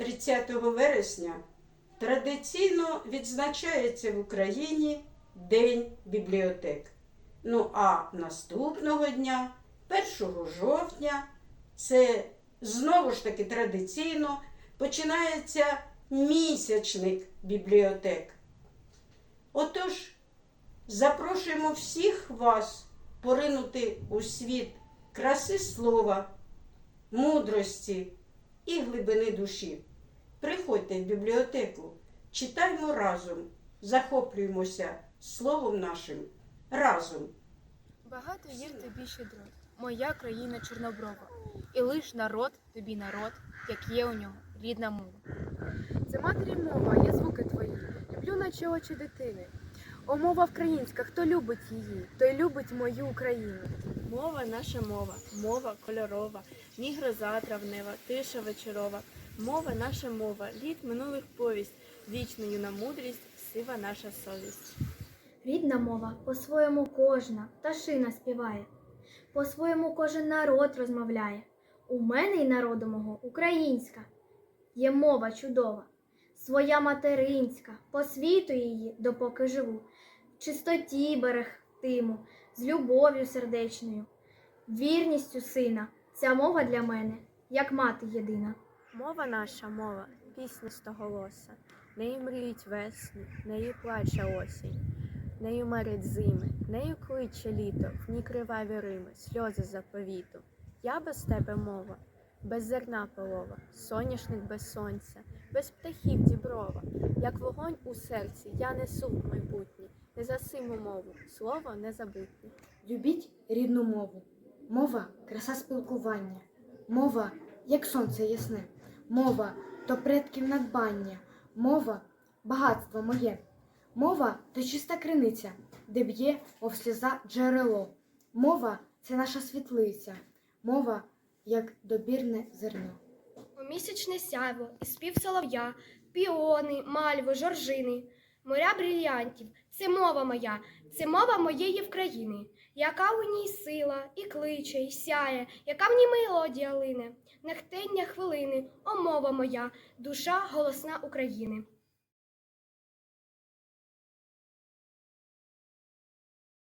30 вересня традиційно відзначається в Україні День бібліотек. Ну а наступного дня, 1 жовтня, це знову ж таки традиційно починається місячник бібліотек. Отож, запрошуємо всіх вас поринути у світ краси слова, мудрості і глибини душі. Приходьте в бібліотеку, читаймо разом, захоплюємося словом нашим разом. Багато є в тобі щедро, моя країна чорноброва, і лиш народ тобі народ, як є у нього рідна мова. Це матері мова, є звуки твої, люблю наче очі дитини. О, мова українська, хто любить її, той любить мою Україну. Мова наша мова, мова кольорова, ні гроза травнева, тиша вечорова. Мова наша мова, літ минулих повість, вічна юна мудрість, сива наша совість. Рідна мова по-своєму кожна пташина співає, по-своєму кожен народ розмовляє. У мене й народу мого українська. Є мова чудова, своя материнська, по світу її, допоки живу, в чистоті берегтиму, з любов'ю сердечною, вірністю сина. Ця мова для мене, як мати єдина. Мова наша мова, пісня стоголоса, нею мріють весни, нею плаче осінь, нею мерить зими, нею кличе літо, в ній криваві рими, сльози заповіту. Я без тебе мова, без зерна полова, соняшник без сонця, без птахів діброва, як вогонь у серці, я несу в майбутнє, не засиму мову, слово незабутнє. Любіть рідну мову. Мова краса спілкування. Мова, як сонце ясне. Мова то предків надбання. Мова багатство моє. Мова то чиста криниця, де б'є, мов сльоза джерело. Мова це наша світлиця. Мова як добірне зерно. Місячне сяйво і спів солов'я, піони, мальви, жоржини, моря брильянтів, це мова моя, це мова моєї вкраїни, яка у ній сила, і кличе, і сяє, яка в ній мелодія лине, нахтення хвилини, о мова моя, душа голосна України.